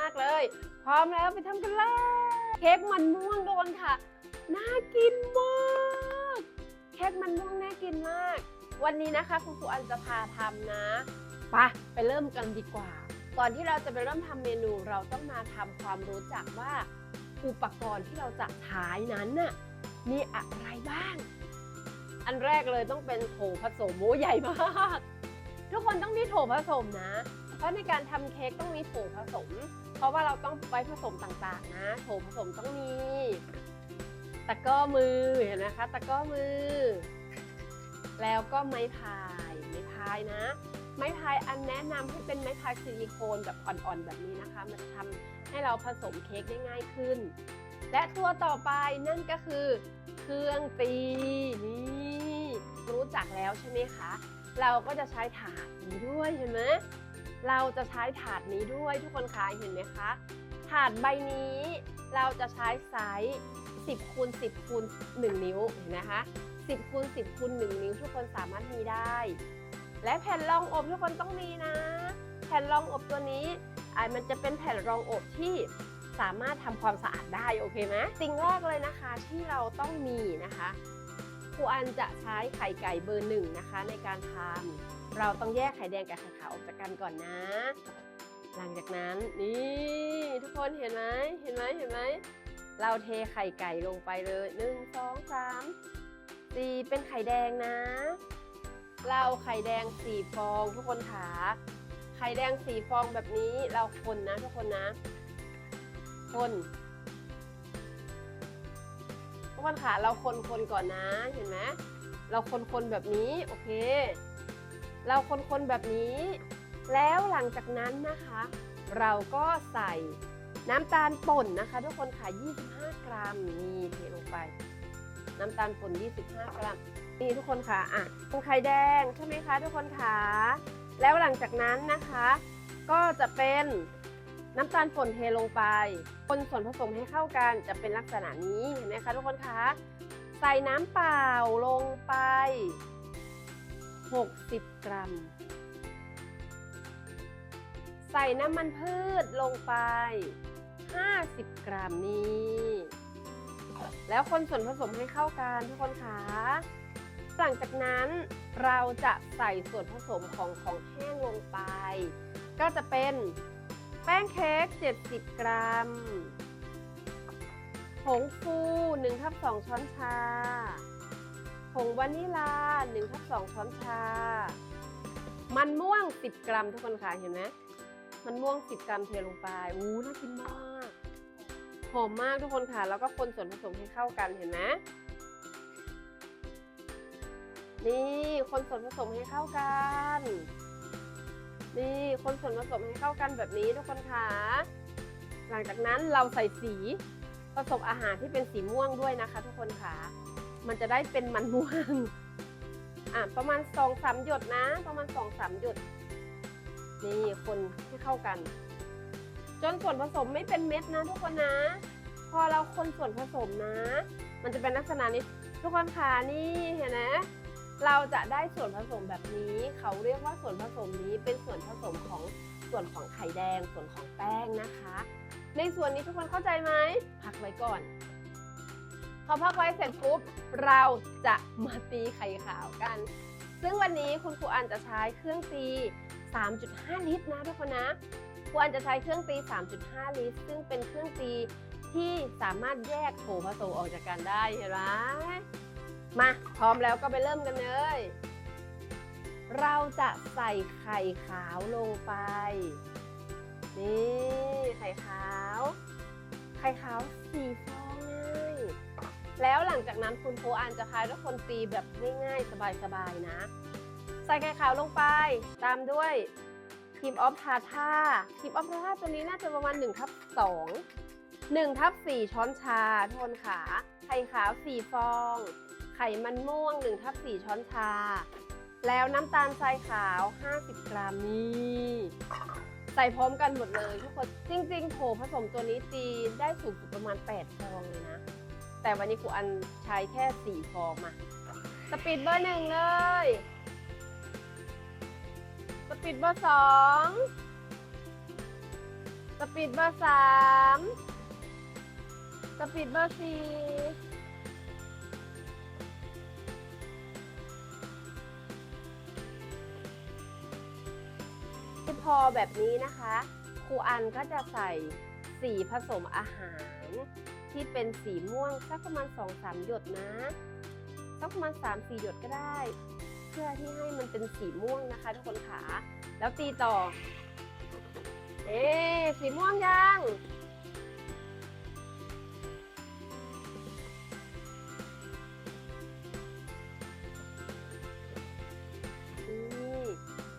มากๆเลย พร้อมแล้วไปทำกันเลยเค้กมันม่วงโดนค่ะ น่ากินมากเค้กมันม่วงน่ากินมาก วันนี้นะคะคุณครูอันจะพาทำนะไปะไปเริ่มกันดีกว่า ก่อนที่เราจะไปเริ่มทำเมนูเราต้องมาทำความรู้จักว่าอุปกรณ์ที่เราจะใช้นั้นน่ะมีอะไรบ้าง อันแรกเลยต้องเป็นโถผสมโอ้ใหญ่มาก ทุกคนต้องมีโถผสมนะ เพราะในการทำเค้กต้องมีโถผสม ราะว่าเราต้องไว้ผสมต่างๆนะโถผสมต้องมีตะก้อมือเห็นไหมคะตะก้อมือ แล้วก็ไม้พายไม้พายนะ ไม้พายอันแนะนำให้เป็นไม้พายซิลิโคนแบบอ่อนๆแบบนี้นะคะ มันจะทำให้เราผสมเค้กได้ง่ายขึ้น และตัวต่อไปนั่นก็คือ เครื่องตีนี่รู้จักแล้วใช่ไหมคะ เราก็จะใช้ถาดนี้ด้วยเห็นไหม เราจะใช้ถาดนี้ด้วยทุกคนคะเห็นไหมคะ ถาดใบนี้เราจะใช้ไซส์10คูณ10คูณ1นิ้วเห็นไหมคะ10คูณ10คูณ1นิ้วทุกคนสามารถมีได้ และแผ่นรองอบทุกคนต้องมีนะ แผ่นรองอบตัวนี้อ่ามันจะเป็นแผ่นรองอบที่สามารถทำความสะอาดได้โอเคไหมสิ่งแรกเลยนะคะที่เราต้องมีนะคะครูอันจะใช้ไข่ไก่เบอร์หนึ่งนะคะในการทำ เราต้องแยกไข่แดงกับไข่ขาวออกจากกันก่อนนะ หลังจากนั้นนี่ทุกคนเห็นไหมเห็นไหมเห็นไหมเราเทไข่ไก่ลงไปเลยหนึ่งสองสามสี่เป็นไข่แดงนะ เราไข่แดงสี่ฟองทุกคนขาไข่แดงสี่ฟองแบบนี้เราคนนะทุกคนนะคนทุกคนขาเราคนคนก่อนนะเห็นไหมเราคนคนแบบนี้โอเค เราคนคนแบบนี้ แล้วหลังจากนั้นนะคะ เราก็ใส่น้ำตาลป่นนะคะ ทุกคนค่ะ 25 กรัมนี่เทลงไป น้ำตาลป่น 25 กรัมนี่ทุกคนค่ะอะเป็นไข่แดงใช่ไหมคะทุกคนค่ะแล้วหลังจากนั้นนะคะ ก็จะเป็นน้ำตาลป่นเทลงไปคนส่วนผสมให้เข้ากันจะเป็นลักษณะนี้เห็นไหมคะทุกคนคะใส่น้ำเปล่าลงไป 60 กรัม ใส่น้ำมันพืชลงไป 50 กรัมนี่แล้วคนส่วนผสมให้เข้ากันทุกคนคะหลังจากนั้นเราจะใส่ส่วนผสมของของแห้งลงไป ก็จะเป็นแป้งเค้ก 70 กรัม ผงฟู1ทับ2ช้อนชา ผงวานิลา1ทับ2ช้อนชา มันม่วง 10 กรัมทุกคนค่ะเห็นไหมมันม่วง 10 กรัมเทลงไปอู้น่ากินมากหอมมากทุกคนค่ะ แล้วก็คนส่วนผสมให้เข้ากันเห็นไหมนี่คนส่วนผสมให้เข้ากัน นี่คนส่วนผสมให้เข้ากันแบบนี้ทุกคนค่ะหลังจากนั้นเราใส่สีผสมอาหารที่เป็นสีม่วงด้วยนะคะ ทุกคนค่ะ มันจะได้เป็นมันม่วงอะประมาณสองสามหยดนะ ประมาณสองสามหยด นี่คนให้เข้ากัน จนส่วนผสมไม่เป็นเม็ดนะทุกคนนะ พอเราคนส่วนผสมนะ มันจะเป็นลักษณะนี้ ทุกคนค่ะนี่เห็นไหมเราจะได้ส่วนผสมแบบนี้ เขาเรียกว่าส่วนผสมนี้เป็นส่วนผสมของส่วนของไข่แดง ส่วนของแป้งนะคะ ในส่วนนี้ทุกคนเข้าใจไหมพักไว้ก่อน พอพักไว้เสร็จปุ๊บเราจะมาตีไข่ขาวกัน ซึ่งวันนี้คุณครูอันจะใช้เครื่องตี 3.5 ลิตรนะทุกคนนะครูอันจะใช้เครื่องตี 3.5 ลิตร ซึ่งเป็นเครื่องตีที่สามารถแยกโถผสมออกจากกันได้เห็นไหมมาพร้อมแล้วก็ไปเริ่มกันเลย เราจะใส่ไข่ขาวลงไป นี่ไข่ขาว ไข่ขาวสี่ฟอง แล้วหลังจากนั้นคุณครูอันจะพายทุกคนตีแบบง่ายๆ สบายๆนะ ใส่ไข่ขาวลงไป ตามด้วยครีมออฟทาท่าครีมออฟทาท่าตัวนี้น่าจะประมาณ1ทับ2 1ทับ4ช้อนชาทนขา ไข่ขาว4ฟอง ไข่มันม่วง1ทับ4ช้อนชา แล้วน้ำตาลทรายขาว 50 กรัมนี่ใส่พร้อมกันหมดเลยทุกคน จริงๆโถผสมตัวนี้ตีได้สูงสุดประมาณ 8 ฟองเลยนะ แต่วันนี้ครูอันใช้แค่ 4 ฟองมา สปีดเบอร์หนึ่งเลย สปีดเบอร์สองสปีดเบอร์สามสปีดเบอร์สี่พอแบบนี้นะคะ ครูอันก็จะใส่สีผสมอาหาร ที่เป็นสีม่วงสักประมาณ2อสหยดนะสักประมาณ 3 4 หยดก็ได้ เพื่อที่ให้มันเป็นสีม่วงนะคะ ทุกคนขาแล้วตีต่อ เอ๊สีม่วงยังนี่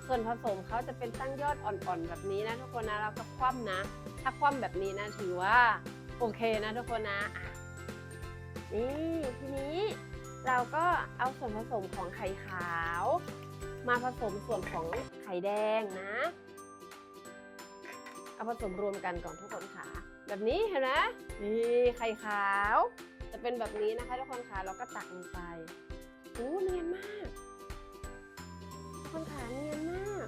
ส่วนผสมเขาจะเป็นตั้งยอดอ่อนๆแบบนี้นะทุกคนนะเราก็คว่ำนะ ถ้าคว่ำแบบนี้นะถือว่า โอเคนะทุกคนนะนี่ทีนี้เราก็เอาส่วนผสมของไข่ขาว มาผสมส่วนของไข่แดงนะ เอาผสมรวมกันก่อนทุกคนค่ะ แบบนี้เห็นไหมนี่ไข่ขาว จะเป็นแบบนี้นะคะทุกคนค่ะเราก็ตักลงไปอู้เนียนมากทุกคนค่ะเนียนมาก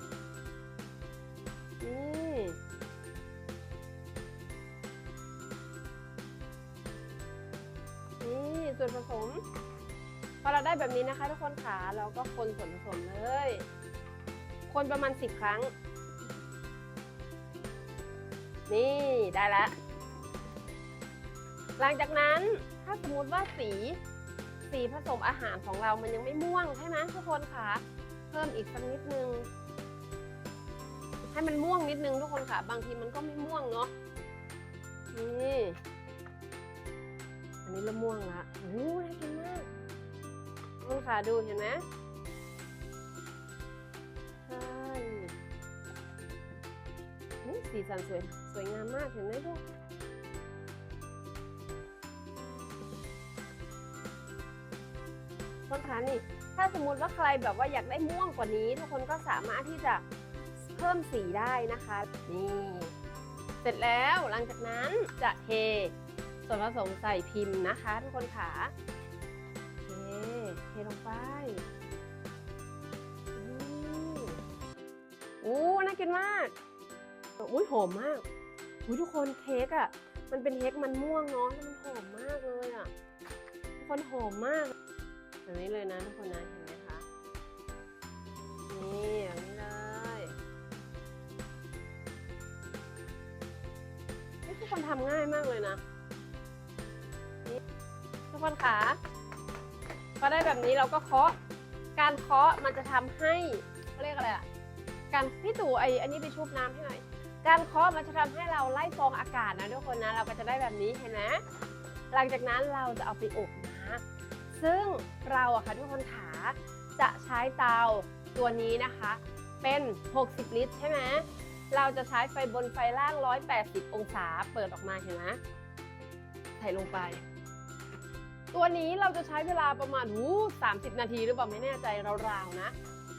นี่ นี่ส่วนผสม พอเราได้แบบนี้นะคะ ทุกคนค่ะเราก็คนส่วนผสมเลย คนประมาณ 10 ครั้ง นี่ได้แล้วหลังจากนั้นถ้าสมมติว่าสีสีผสมอาหารของเรามันยังไม่ม่วงใช่ไหมทุกคนคะเพิ่มอีกสักนิดนึง ให้มันม่วงนิดนึงทุกคนค่ะ บางทีมันก็ไม่ม่วงเนาะนี่ นนี้เริ่มม่วงละโอ้โหน่ากินมากทุกคนค่ะดูเห็นไหมใช่นี่สีสันสวยสวยงามมากเห็นไหมลูกคนคะนี่ถ้าสมมุติว่าใครแบบว่าอยากได้ม่วงกว่านี้ ทุกคนก็สามารถที่จะเพิ่มสีได้นะคะ นี่ เสร็จแล้วหลังจากนั้นจะเท ส่วนผสมใส่พิมพ์นะคะทุกคนขาเทเทลงไปอู้น่ากินมาก อุ้ยหอมมากอุ้ยทุกคนเค้กอะ่ะ มันเป็นเค้กมันม่วงเนาะแล้วมันหอมมากเลยอะ่ะ ทุกคนหอมมากแบบนี้เลยนะทุกคนนะเห็นไหมคะ นี่แบบนี้เลยนี่ทุกคนทำง่ายมากเลยนะ คนขาพอได้แบบนี้เราก็เคาะ การเคาะมันจะทำให้เขาเรียกอะไรอะการพี่ตู่ไออันนี้ไปชุบน้ำให้หน่อย การเคาะมันจะทำให้เราไล่ฟองอากาศนะทุกคนนะ เราก็จะได้แบบนี้เห็นไหมหลังจากนั้นเราจะเอาไปอบนะซึ่งเราอะค่ะทุกคนขาจะใช้เตาตัวนี้นะคะ เป็น 60 ลิตรใช่ไหมเราจะใช้ไฟบนไฟล่าง 180 องศา เปิดออกมาเห็นไหมใส่ลงไป ตัวนี้เราจะใช้เวลาประมาณหู30 นาทีหรือเปล่าไม่แน่ใจราวๆนะ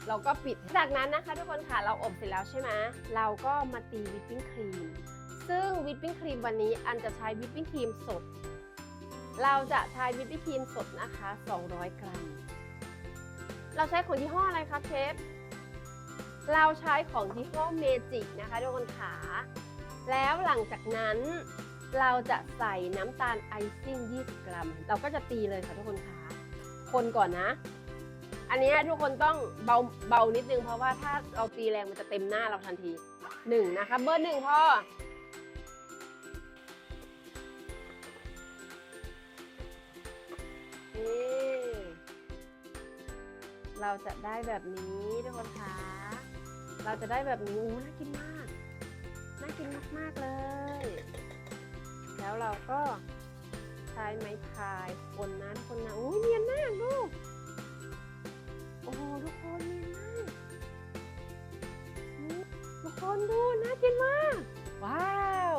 เราก็ปิด จากนั้นนะคะทุกคนค่ะเราอบเสร็จแล้วใช่ไหมเราก็มาตีวิปปิ้งครีม ซึ่งวิปปิ้งครีมวันนี้อันจะใช้วิปปิ้งครีมสด เราจะใช้วิปปิ้งครีมสดนะคะ 200 กรัม เราใช้ของยี่ห้ออะไรคะเชฟ เราใช้ของยี่ห้อเมจิกนะคะทุกคนขาแล้วหลังจากนั้น เราจะใส่น้ำตาลไอซิ่ง 20 กรัม เราก็จะตีเลยค่ะทุกคนขาคนก่อนนะ อันนี้ทุกคนต้องเบาเบานิดนึงเพราะว่าถ้าเราตีแรงมันจะเต็มหน้าเราทันทีหนึ่งนะคะ เบอร์หนึ่งพ่อดีเราจะได้แบบนี้ทุกคนคะเราจะได้แบบนี้อู้น่ากินมาก น่ากินมาก ๆ เลย แล้วเราก็ใช้ไม้พายคนนะทุกคนนะอู้เนียนมากลูกโอ้ทุกคนเนียนมากทุกคนดูน่ากินมาก ว้าว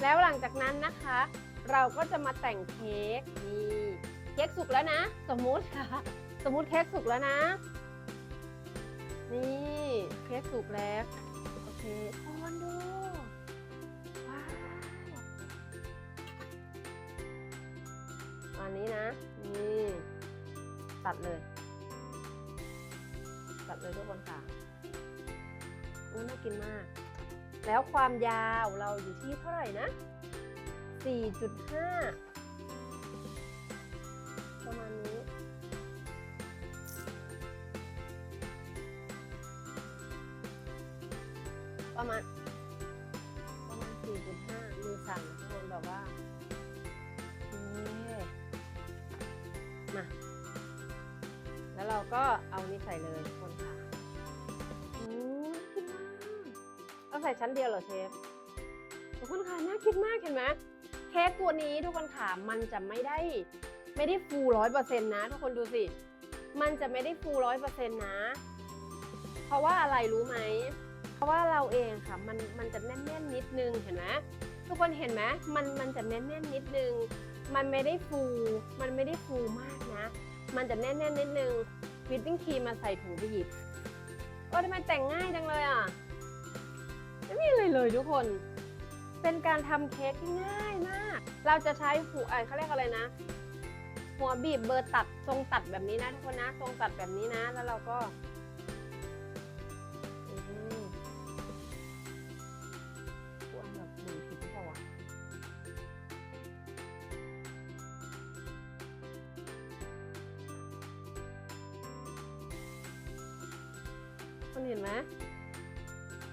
แล้วหลังจากนั้นนะคะ เราก็จะมาแต่งเค้กนี่เค้กสุกแล้วนะ สมมุติค่ะสมมุติเค้กสุกแล้วนะ นี่เค้กสุกแล้วโอเค ตัดเลย ตัดเลยทุกคนค่ะอู้น่ากินมาก แล้วความยาวเราอยู่ที่เท่าไหร่นะ 4.5 ประมาณนี้ ประมาณ ประมาณ 4.5 มือสั่นทุกคนแบบว่านี่มา แล้วเราก็เอานี่ใส่เลยทุกคนค่ะอืมน่ากินมากเอาใส่ชั้นเดียวเหรอเชฟทุกคนค่ะน่ากินมากเห็นไหมเค้กตัวนี้ทุกคนค่ะมันจะไม่ได้ไม่ได้ฟูร้อยเปอร์เซ็นต์นะ ทุกคนดูสิ มันจะไม่ได้ฟูร้อยเปอร์เซ็นต์นะ เพราะว่าอะไรรู้ไหม เพราะว่าเราเองค่ะมันมันจะแน่นๆนิดนึงเห็นไหมทุกคนเห็นไหมมันมันจะแน่นๆนิดนึง มันไม่ได้ฟู มันไม่ได้ฟูมากนะ มันจะแน่นๆนิดนึงวิปปิ้งครีมมาใส่ถุงไปหยิบโอ้ทำไมแต่งง่ายจังเลยอะ ไม่มีอะไรเลยทุกคน เป็นการทำเค้กที่ง่ายมาก เราจะใช้หัวเอ่อเขาเรียกอะไรนะ หัวบีบเบอร์ตัดทรงตัดแบบนี้นะทุกคนนะ ทรงตัดแบบนี้นะ แล้วเราก็ คนเห็นไหม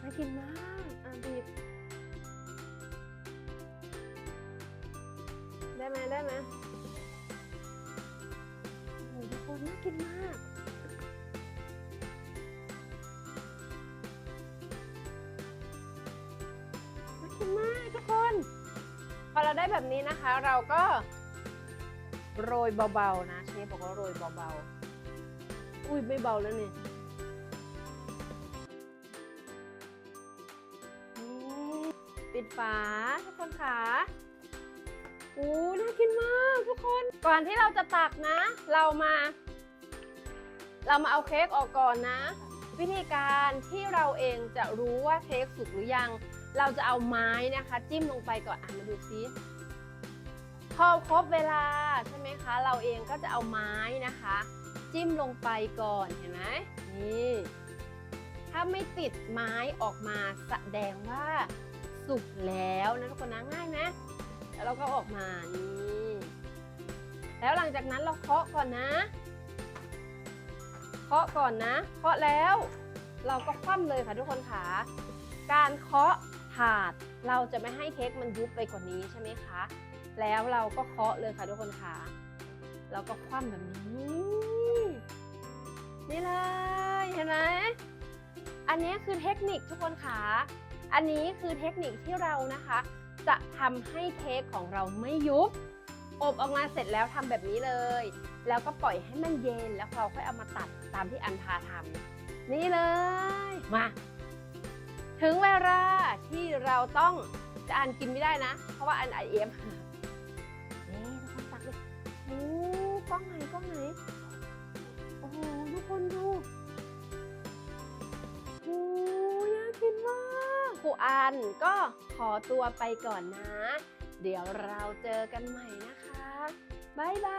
น่ากินมากอะบีบได้ไหมได้ไหมโอ้โหทุกคนน่ากินมากน่ากินมากทุกคน พอเราได้แบบนี้นะคะ เราก็โรยเบาๆนะเชฟบอกว่าโรยเบาๆ อุ้ยไม่เบาแล้วเนี่นี่ ปิดฝาทุกคนค่ะโอ้น่ากินมากทุกคน ก่อนที่เราจะตักนะ เรามา เรามาเอาเค้กออกก่อนนะ วิธีการที่เราเองจะรู้ว่าเค้กสุกหรือยัง เราจะเอาไม้นะคะ จิ้มลงไปก่อนอะมาดูซิพอครบเวลาใช่ไหมคะ เราเองก็จะเอาไม้นะคะ จิ้มลงไปก่อนเห็นไหมนี่ถ้าไม่ติดไม้ออกมาแสดงว่า สุกแล้วนะทุกคนนะง่ายไหมแล้วเราก็ออกมานี่แล้วหลังจากนั้นเราเคาะก่อนนะ เคาะก่อนนะ เคาะแล้ว เราก็คว่ำเลยค่ะทุกคนค่ะการเคาะถาดเราจะไม่ให้เค้กมันยุบไปกว่านี้ใช่ไหมคะ แล้วเราก็เคาะเลยค่ะทุกคนค่ะเราก็คว่ำแบบนี้ นี่เลยเห็นไหมอันนี้คือเทคนิคทุกคนค่ะ อันนี้คือเทคนิคที่เรานะคะ จะทำให้เค้กของเราไม่ยุบ อบออกมาเสร็จแล้วทำแบบนี้เลย แล้วก็ปล่อยให้มันเย็นแล้วเราค่อยเอามาตัดตามที่อันพาทำนี่เลย มา ถึงเวลาที่เราต้องจะอันกินไม่ได้นะ เพราะว่าอันไอเอ็ม อัน ก็ขอตัวไปก่อนนะ เดี๋ยวเราเจอกันใหม่นะคะ บ๊ายบาย